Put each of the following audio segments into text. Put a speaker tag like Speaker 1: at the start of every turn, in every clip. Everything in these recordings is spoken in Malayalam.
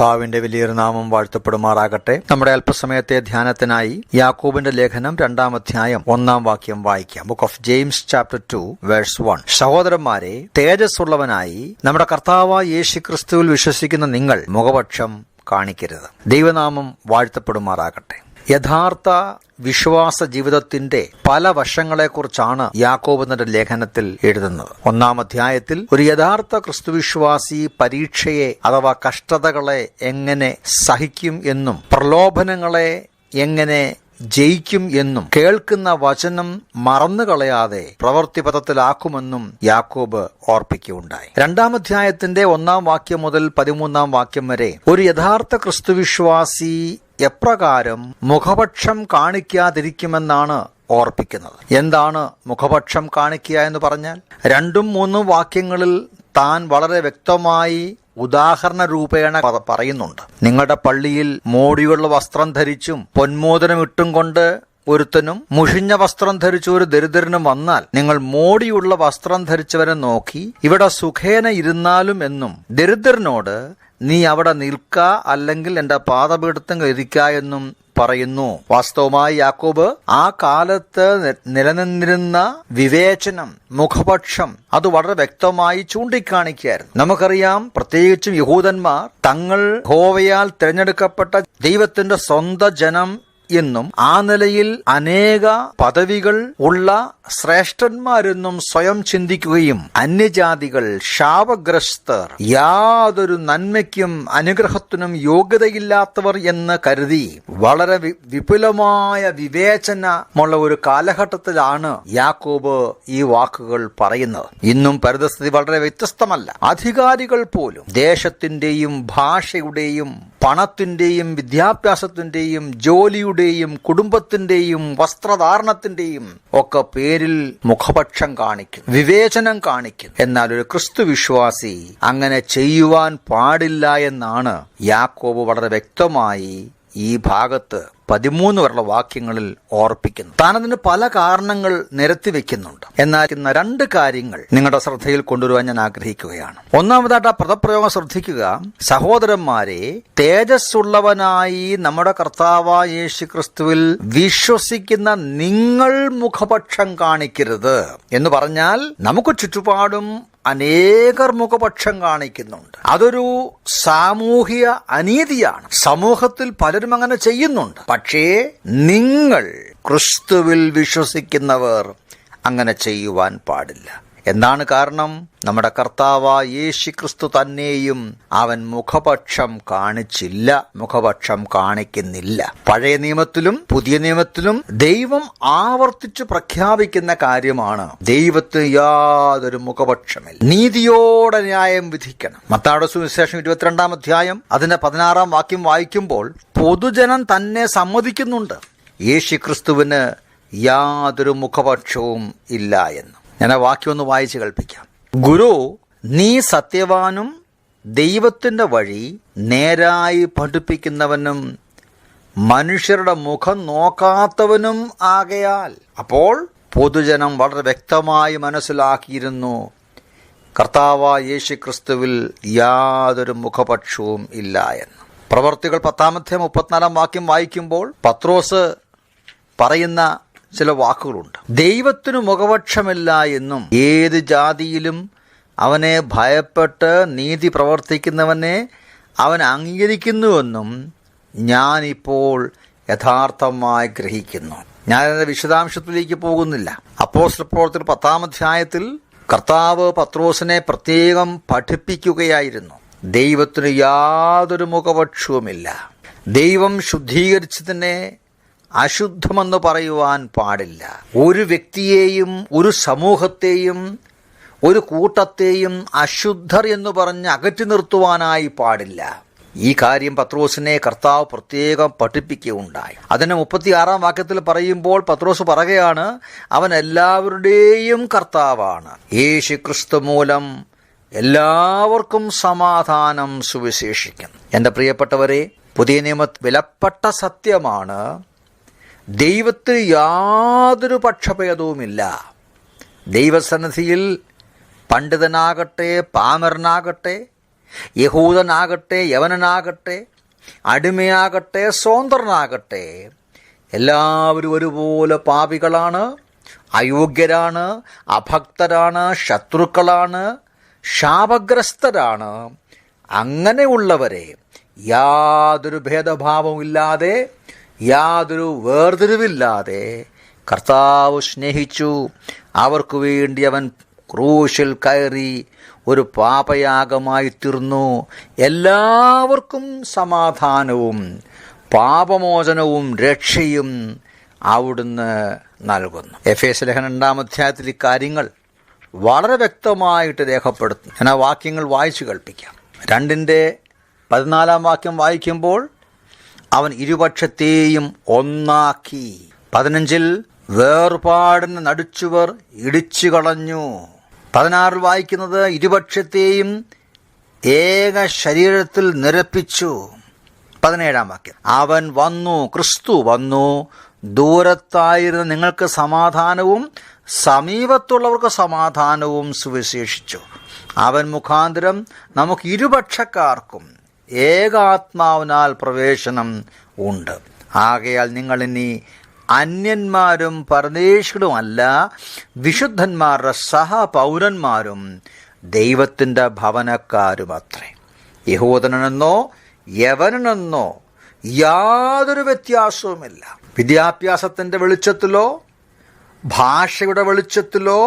Speaker 1: കർത്താവിന്റെ വലിയൊരു നാമം വാഴ്ത്തപ്പെടുമാറാകട്ടെ നമ്മുടെ അല്പസമയത്തെ ധ്യാനത്തിനായി യാക്കൂബിന്റെ ലേഖനം രണ്ടാം അധ്യായം ഒന്നാം വാക്യം വായിക്കാം book of James chapter two verse one സഹോദരന്മാരെ തേജസ്സുള്ളവനായി നമ്മുടെ കർത്താവായ യേശു ക്രിസ്തുവിൽ വിശ്വസിക്കുന്ന നിങ്ങൾ മുഖപക്ഷം കാണിക്കരുത് ദൈവനാമം വാഴ്ത്തപ്പെടുമാറാകട്ടെ യഥാർത്ഥ വിശ്വാസ ജീവിതത്തിന്റെ പല വശങ്ങളെക്കുറിച്ചാണ് യാക്കോബ് തന്റെ ലേഖനത്തിൽ എഴുതുന്നത് ഒന്നാം അധ്യായത്തിൽ ഒരു യഥാർത്ഥ ക്രിസ്തുവിശ്വാസി പരീക്ഷയെ അഥവാ കഷ്ടതകളെ എങ്ങനെ സഹിക്കും എന്നും പ്രലോഭനങ്ങളെ എങ്ങനെ ജയിക്കും എന്നും കേൾക്കുന്ന വചനം മറന്നു കളയാതെ പ്രവൃത്തിപഥത്തിലാക്കുമെന്നും യാക്കോബ് ഓർപ്പിക്കുകയുണ്ടായി രണ്ടാം അധ്യായത്തിന്റെ ഒന്നാം വാക്യം മുതൽ പതിമൂന്നാം വാക്യം വരെ ഒരു യഥാർത്ഥ ക്രിസ്തുവിശ്വാസി എപ്രകാരം മുഖപക്ഷം കാണിക്കാതിരിക്കുമെന്നാണ് ഓർപ്പിക്കുന്നത് എന്താണ് മുഖപക്ഷം കാണിക്കുക എന്ന് പറഞ്ഞാൽ രണ്ടും മൂന്നും വാക്യങ്ങളിൽ താൻ വളരെ വ്യക്തമായി ഉദാഹരണ രൂപേണ പറയുന്നുണ്ട് നിങ്ങളുടെ പള്ളിയിൽ മോടിയുള്ള വസ്ത്രം ധരിച്ചും പൊന്മോദനമിട്ടും കൊണ്ട് ഒരുത്തനും മുഷിഞ്ഞ വസ്ത്രം ധരിച്ച ഒരു ദരിദ്രനും വന്നാൽ നിങ്ങൾ മോടിയുള്ള വസ്ത്രം ധരിച്ചവരെ നോക്കി ഇവിടെ സുഖേന ഇരുന്നാലും എന്നും ദരിദ്രനോട് നീ അവിടെ നിൽക്ക അല്ലെങ്കിൽ എൻ്റെ പാദപീഠത്തം കരിക്ക എന്നും പറയുന്നു വാസ്തവമായി യാക്കോബ് ആ കാലത്ത് നിലനിന്നിരുന്ന വിവേചനം മുഖപക്ഷം അത് വളരെ വ്യക്തമായി ചൂണ്ടിക്കാണിക്കുകയായിരുന്നു നമുക്കറിയാം പ്രത്യേകിച്ചും യഹൂദന്മാർ തങ്ങൾ ഹോവയാൽ തിരഞ്ഞെടുക്കപ്പെട്ട ദൈവത്തിന്റെ സ്വന്തം ജനം എന്നും ആ നിലയിൽ അനേക പദവികൾ ഉള്ള ശ്രേഷ്ഠന്മാരെന്നും സ്വയം ചിന്തിക്കുകയും അന്യജാതികൾ ശാപഗ്രസ്തർ യാതൊരു നന്മയ്ക്കും അനുഗ്രഹത്തിനും യോഗ്യതയില്ലാത്തവർ എന്ന് കരുതി വളരെ വിപുലമായ വിവേചനമുള്ള ഒരു കാലഘട്ടത്തിലാണ് യാക്കോബ് ഈ വാക്കുകൾ പറയുന്നത് ഇന്നും പരിതസ്ഥിതി വളരെ വ്യത്യസ്തമല്ല അധികാരികൾ പോലും ദേശത്തിന്റെയും ഭാഷയുടെയും പണത്തിന്റെയും വിദ്യാഭ്യാസത്തിന്റെയും ജോലിയുടെ ഭാര്യയുടെയും കുടുംബത്തിന്റെയും വസ്ത്രധാരണത്തിന്റെയും ഒക്കെ പേരിൽ മുഖപക്ഷം കാണിക്കും വിവേചനം കാണിക്കും എന്നാൽ ഒരു ക്രിസ്തു വിശ്വാസി അങ്ങനെ ചെയ്യുവാൻ പാടില്ല എന്നാണ് യാക്കോബ് വളരെ വ്യക്തമായി ഈ ഭാഗത്ത് പതിമൂന്ന് വരെയുള്ള വാക്യങ്ങളിൽ ഓർപ്പിക്കുന്നു താനതിന് പല കാരണങ്ങൾ നിരത്തി വെക്കുന്നുണ്ട് എന്നാൽ ഇന്ന് രണ്ട് കാര്യങ്ങൾ നിങ്ങളുടെ ശ്രദ്ധയിൽ കൊണ്ടുവരുവാൻ ഞാൻ ആഗ്രഹിക്കുകയാണ് ഒന്നാമതായിട്ട് ആ പദപ്രയോഗം ശ്രദ്ധിക്കുക സഹോദരന്മാരെ തേജസ്സുള്ളവനായി നമ്മുടെ കർത്താവായ യേശു ക്രിസ്തുവിൽ വിശ്വസിക്കുന്ന നിങ്ങൾ മുഖപക്ഷം കാണിക്കരുത് എന്ന് പറഞ്ഞാൽ നമുക്ക് ചുറ്റുപാടും അനേകർ മുഖപക്ഷം കാണിക്കുന്നുണ്ട് അതൊരു സാമൂഹിക അനീതിയാണ് സമൂഹത്തിൽ പലരും അങ്ങനെ ചെയ്യുന്നുണ്ട് പക്ഷേ നിങ്ങൾ ക്രിസ്തുവിൽ വിശ്വസിക്കുന്നവർ അങ്ങനെ ചെയ്യുവാൻ പാടില്ല എന്താണ് കാരണം നമ്മുടെ കർത്താവ യേശു ക്രിസ്തു തന്നെയും അവൻ മുഖപക്ഷം കാണിച്ചില്ല മുഖപക്ഷം കാണിക്കുന്നില്ല പഴയ നിയമത്തിലും പുതിയ നിയമത്തിലും ദൈവം ആവർത്തിച്ച് പ്രഖ്യാപിക്കുന്ന കാര്യമാണ് ദൈവത്തിന് യാതൊരു മുഖപക്ഷമില്ല നീതിയോടെ ന്യായം വിധിക്കണം മത്താട സുവിശേഷം ഇരുപത്തിരണ്ടാം അധ്യായം അതിന്റെ പതിനാറാം വാക്യം വായിക്കുമ്പോൾ പൊതുജനം തന്നെ സമ്മതിക്കുന്നുണ്ട് യേശു ക്രിസ്തുവിന് യാതൊരു മുഖപക്ഷവും ഇല്ല എന്ന് ഞാൻ ആ വാക്യമൊന്ന് വായിച്ച് കൽപ്പിക്കാം ഗുരു നീ സത്യവാനും ദൈവത്തിൻ്റെ വഴി നേരായി പഠിപ്പിക്കുന്നവനും മനുഷ്യരുടെ മുഖം നോക്കാത്തവനും ആകയാൽ അപ്പോൾ പൊതുജനം വളരെ വ്യക്തമായി മനസ്സിലാക്കിയിരുന്നു കർത്താവ യേശു ക്രിസ്തുവിൽ യാതൊരു മുഖപക്ഷവും ഇല്ല എന്ന് പ്രവർത്തികൾ പത്താമത്തെ മുപ്പത്തിനാലാം വാക്യം വായിക്കുമ്പോൾ പത്രോസ് പറയുന്ന ചില വാക്കുകളുണ്ട് ദൈവത്തിനു മുഖപക്ഷമില്ല എന്നും ഏത് ജാതിയിലും അവനെ ഭയപ്പെട്ട് നീതി പ്രവർത്തിക്കുന്നവനെ അവൻ അംഗീകരിക്കുന്നുവെന്നും ഞാനിപ്പോൾ യഥാർത്ഥമായി ഗ്രഹിക്കുന്നു ഞാൻ ഞാനതിൻ്റെ വിശദാംശത്തിലേക്ക് പോകുന്നില്ല അപ്പോസ്റ്റൽ പ്രവർത്തന പത്താം അധ്യായത്തിൽ കർത്താവ് പത്രോസിനെ പ്രത്യേകം പഠിപ്പിക്കുകയായിരുന്നു ദൈവത്തിന് യാതൊരു മുഖപക്ഷവുമില്ല ദൈവം ശുദ്ധീകരിച്ചതിനെ അശുദ്ധമെന്ന് പറയുവാൻ പാടില്ല ഒരു വ്യക്തിയെയും ഒരു സമൂഹത്തെയും ഒരു കൂട്ടത്തെയും അശുദ്ധർ എന്ന് പറഞ്ഞ് അകറ്റി നിർത്തുവാനായി പാടില്ല ഈ കാര്യം പത്രോസിനെ കർത്താവ് പ്രത്യേകം പഠിപ്പിക്കുകയുണ്ടായി അതിനെ മുപ്പത്തിയാറാം വാക്യത്തിൽ പറയുമ്പോൾ പത്രോസ് പറയുകയാണ് അവൻ എല്ലാവരുടെയും കർത്താവാണ് യേശു ക്രിസ്തു മൂലം എല്ലാവർക്കും സമാധാനം സുവിശേഷിക്കും എൻ്റെ പ്രിയപ്പെട്ടവരെ പുതിയ നിയമ വിലപ്പെട്ട സത്യമാണ് ദൈവത്തിൽ യാതൊരു പക്ഷഭേദവുമില്ല ദൈവസന്നിധിയിൽ പണ്ഡിതനാകട്ടെ പാമരനാകട്ടെ യഹൂദനാകട്ടെ യവനനാകട്ടെ അടിമയാകട്ടെ സ്വതന്ത്രനാകട്ടെ എല്ലാവരും ഒരുപോലെ പാപികളാണ് അയോഗ്യരാണ് അഭക്തരാണ് ശത്രുക്കളാണ് ശാപഗ്രസ്തരാണ് അങ്ങനെയുള്ളവരെ യാതൊരു ഭേദഭാവമില്ലാതെ യാതൊരു വേർതിരിവില്ലാതെ കർത്താവ് സ്നേഹിച്ചു അവർക്കു വേണ്ടി അവൻ ക്രൂശിൽ കയറി ഒരു പാപയാഗമായി തീർന്നു എല്ലാവർക്കും സമാധാനവും പാപമോചനവും രക്ഷയും അവിടുന്ന് നൽകുന്നു എഫ് എസ് ലേഖൻ രണ്ടാം അധ്യായത്തിൽ ഇക്കാര്യങ്ങൾ വളരെ വ്യക്തമായിട്ട് രേഖപ്പെടുത്തുന്നു ഞാൻ ആ വാക്യങ്ങൾ വായിച്ചു കൽപ്പിക്കാം രണ്ടിൻ്റെ പതിനാലാം വാക്യം വായിക്കുമ്പോൾ അവൻ ഇരുപക്ഷത്തെയും ഒന്നാക്കി പതിനഞ്ചിൽ വേർപാടിന് നടിച്ചുവർ ഇടിച്ചു കളഞ്ഞു പതിനാറിൽ വായിക്കുന്നത് ഇരുപക്ഷത്തെയും ഏക ശരീരത്തിൽ നിരപ്പിച്ചു പതിനേഴാം വാക്യം അവൻ വന്നു ക്രിസ്തു വന്നു ദൂരത്തായിരുന്ന നിങ്ങൾക്ക് സമാധാനവും സമീപത്തുള്ളവർക്ക് സമാധാനവും സുവിശേഷിച്ചു അവൻ മുഖാന്തരം നമുക്ക് ഇരുപക്ഷക്കാർക്കും ഏകാത്മാവിനാൽ പ്രവേശനം ഉണ്ട് ആകയാൽ നിങ്ങൾ ഇനി അന്യന്മാരും പരദേശികളുമല്ല വിശുദ്ധന്മാരുടെ സഹപൗരന്മാരും ദൈവത്തിൻ്റെ ഭവനക്കാരുമത്രേ യഹോദനെന്നോ യവനെന്നോ യാതൊരു വ്യത്യാസവുമില്ല വിദ്യാഭ്യാസത്തിൻ്റെ വെളിച്ചത്തിലോ ഭാഷയുടെ വെളിച്ചത്തിലോ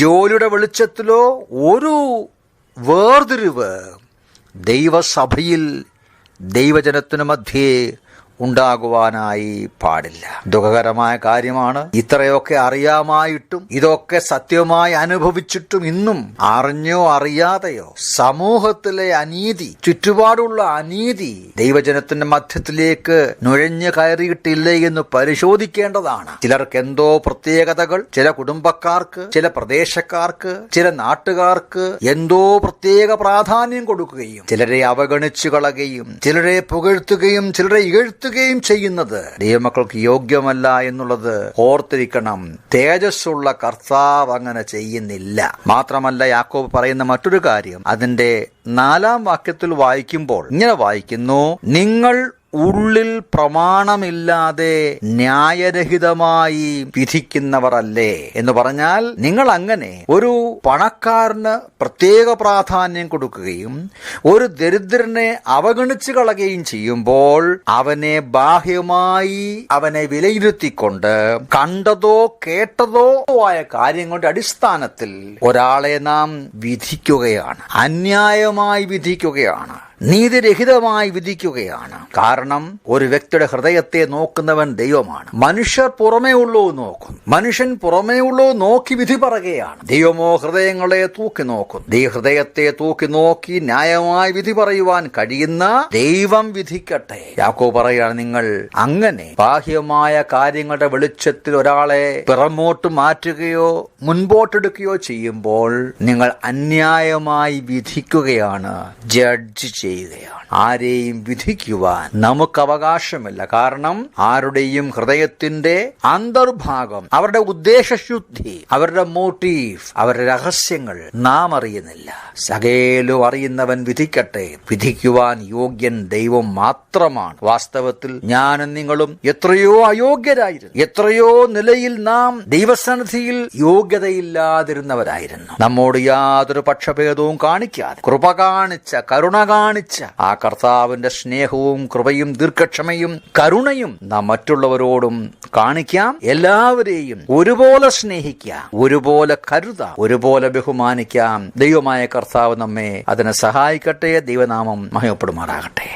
Speaker 1: ജോലിയുടെ വെളിച്ചത്തിലോ ഒരു വേർതിരിവ് ദൈവസഭയിൽ ദൈവജനത്തിനു മധ്യേ ഉണ്ടാകുവാനായി പാടില്ല ദുഃഖകരമായ കാര്യമാണ് ഇത്രയൊക്കെ അറിയാമായിട്ടും ഇതൊക്കെ സത്യമായി അനുഭവിച്ചിട്ടും ഇന്നും അറിഞ്ഞോ അറിയാതെയോ സമൂഹത്തിലെ അനീതി ചുറ്റുപാടുള്ള അനീതി ദൈവജനത്തിന്റെ മധ്യത്തിലേക്ക് നുഴഞ്ഞു കയറിയിട്ടില്ലേ എന്ന് പരിശോധിക്കേണ്ടതാണ് ചിലർക്ക് എന്തോ പ്രത്യേകതകൾ ചില കുടുംബക്കാർക്ക് ചില പ്രദേശക്കാർക്ക് ചില നാട്ടുകാർക്ക് എന്തോ പ്രത്യേക പ്രാധാന്യം കൊടുക്കുകയും ചിലരെ അവഗണിച്ചു കളയുകയും ചിലരെ പുകഴ്ത്തുകയും ചിലരെ ഇകഴ്ത്തു ഉയർത്തുകയും ചെയ്യുന്നത് ദൈവമക്കൾക്ക് യോഗ്യമല്ല എന്നുള്ളത് ഓർത്തിരിക്കണം തേജസ്സുള്ള കർത്താവ് അങ്ങനെ ചെയ്യുന്നില്ല മാത്രമല്ല യാക്കോബ് പറയുന്ന മറ്റൊരു കാര്യം അതിന്റെ നാലാം വാക്യത്തിൽ വായിക്കുമ്പോൾ ഇങ്ങനെ വായിക്കുന്നു നിങ്ങൾ ഉള്ളിൽ പ്രമാണമില്ലാതെ ന്യായരഹിതമായി വിധിക്കുന്നവരല്ലേ എന്ന് പറഞ്ഞാൽ നിങ്ങൾ അങ്ങനെ ഒരു പണക്കാരന് പ്രത്യേക പ്രാധാന്യം കൊടുക്കുകയും ഒരു ദരിദ്രനെ അവഗണിച്ചു കളയുകയും ചെയ്യുമ്പോൾ അവനെ ബാഹ്യമായി അവനെ വിലയിരുത്തിക്കൊണ്ട് കണ്ടതോ കേട്ടതോ ആയ കാര്യങ്ങളുടെ അടിസ്ഥാനത്തിൽ ഒരാളെ നാം വിധിക്കുകയാണ് അന്യായമായി വിധിക്കുകയാണ് നീതിരഹിതമായി വിധിക്കുകയാണ് കാരണം ഒരു വ്യക്തിയുടെ ഹൃദയത്തെ നോക്കുന്നവൻ ദൈവമാണ് മനുഷ്യർ ഉള്ളൂ നോക്കും മനുഷ്യൻ പുറമേ ഉള്ളൂ നോക്കി വിധി പറയുകയാണ് ദൈവമോ ഹൃദയങ്ങളെ തൂക്കി നോക്കും ദൈ ഹൃദയത്തെ തൂക്കി നോക്കി ന്യായമായി വിധി പറയുവാൻ കഴിയുന്ന ദൈവം വിധിക്കട്ടെ യാക്കോ പറയാണ് നിങ്ങൾ അങ്ങനെ ബാഹ്യമായ കാര്യങ്ങളുടെ വെളിച്ചത്തിൽ ഒരാളെ പിറമോട്ട് മാറ്റുകയോ മുൻപോട്ടെടുക്കുകയോ ചെയ്യുമ്പോൾ നിങ്ങൾ അന്യായമായി വിധിക്കുകയാണ് ജഡ്ജ് ചെയ്യുകയാണ് ആരെയും വിധിക്കുവാൻ നമുക്ക് അവകാശമില്ല കാരണം ആരുടെയും ഹൃദയത്തിന്റെ അന്തർഭാഗം അവരുടെ ഉദ്ദേശശുദ്ധി അവരുടെ മോട്ടീവ് അവരുടെ രഹസ്യങ്ങൾ നാം അറിയുന്നില്ല സകേലു അറിയുന്നവൻ വിധിക്കട്ടെ വിധിക്കുവാൻ യോഗ്യൻ ദൈവം മാത്രമാണ് വാസ്തവത്തിൽ ഞാനും നിങ്ങളും എത്രയോ അയോഗ്യരായിരുന്നു എത്രയോ നിലയിൽ നാം ദൈവസന്നിധിയിൽ യോഗ്യതയില്ലാതിരുന്നവരായിരുന്നു നമ്മോട് യാതൊരു പക്ഷഭേദവും കാണിക്കാതെ കൃപ കാണിച്ച കരുണ കാണിച്ച കാണിച്ച ആ കർത്താവിന്റെ സ്നേഹവും കൃപയും ദീർഘക്ഷമയും കരുണയും നാം മറ്റുള്ളവരോടും കാണിക്കാം എല്ലാവരെയും ഒരുപോലെ സ്നേഹിക്കാം ഒരുപോലെ കരുതാം ഒരുപോലെ ബഹുമാനിക്കാം ദൈവമായ കർത്താവ് നമ്മെ അതിനെ സഹായിക്കട്ടെ ദൈവനാമം മഹയപ്പെടുമാറാകട്ടെ